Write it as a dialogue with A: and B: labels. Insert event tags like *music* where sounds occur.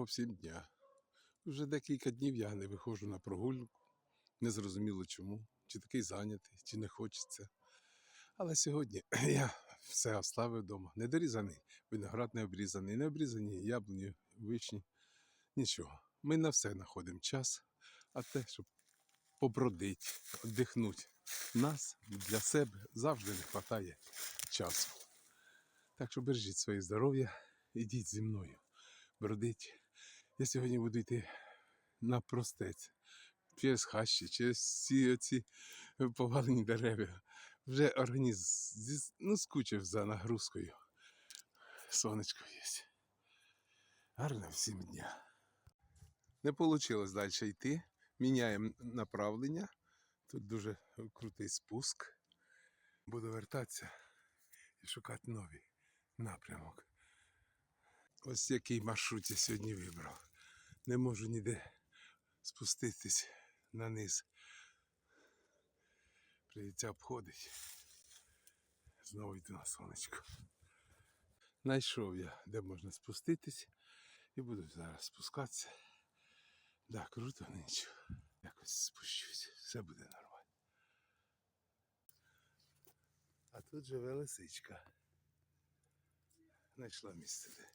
A: Доброго всім дня. Вже декілька днів я не виходжу на прогулку. Не зрозуміло чому. Чи такий зайнятий, чи не хочеться. Але сьогодні *clears throat* я все оставив вдома. Недорізаний, виноград не обрізаний, не обрізані яблуні, вишні. Нічого. Ми на все знаходимо час, а те, щоб побродити, віддихнути. Нас для себе завжди не вистачає часу. Так що бережіть своє здоров'я, ідіть зі мною бродить. Я сьогодні буду йти на простець. Через хащі, через всі оці повалені дерева. Вже організм ну, скучив за нагрузкою. Сонечко є. Гарного всім дня. Не вийшло далі йти. Міняємо направлення. Тут дуже крутий спуск. Буду вертатися і шукати новий напрямок. Ось який маршрут я сьогодні вибрав. Не можу ніде спуститись на низ. Прийдеться обходить. Знову йду на сонечко. Найшов я, де можна спуститись, і буду зараз спускатися. Да, круто, нічого. Якось спущусь, все буде нормально. А тут живе лисичка. Знайшла місце, де